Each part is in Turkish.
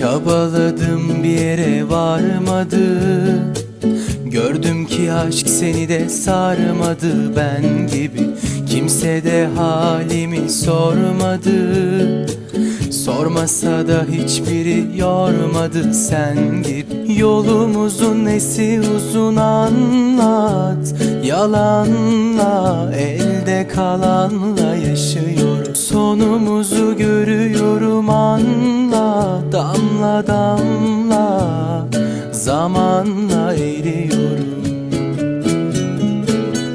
Çabaladım bir yere varmadı. Gördüm ki aşk seni de sarmadı. Ben gibi Kimse de halimi sormadı. Sormasa da hiçbiri yormadı. Sen gibi Yolumuzun nesi uzun anlat. Yalanla elde kalanla yaşıyoruz. Sonumuzu görüyorum anla Damla damla zamanla eriyorum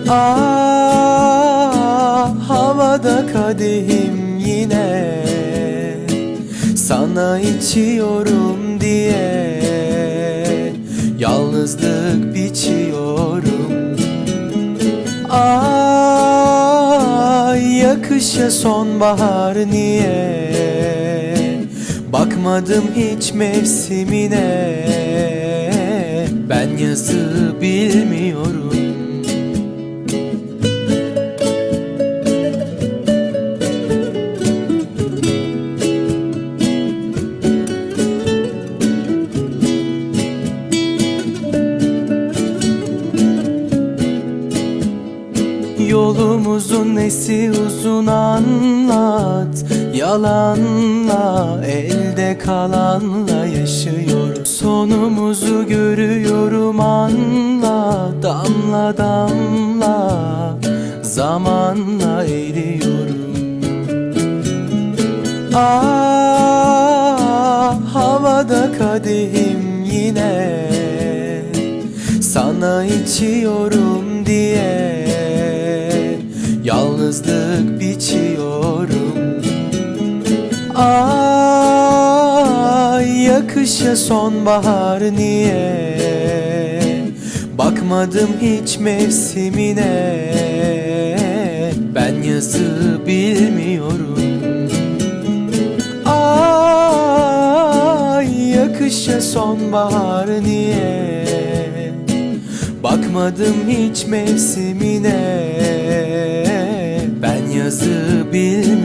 Ah havada kadehim yine. Sana içiyorum diye Yalnızlık biçiyorum. Ah yakışa sonbahar niye Bakmadım hiç mevsimine. Ben yazı bilmiyorum Yolumuzun nesi uzun anlat. Yalanla elde kalanla yaşıyoruz Sonumuzu görüyorum anla Damla damla zamanla eriyorum Ah havada kadehim yine. Sana içiyorum Ah yakışa sonbahar niye? Bakmadım hiç mevsimine. Ben yazı bilmiyorum. Ay yakışa sonbahar niye? Bakmadım hiç mevsimine. Ben yazı bilmiyorum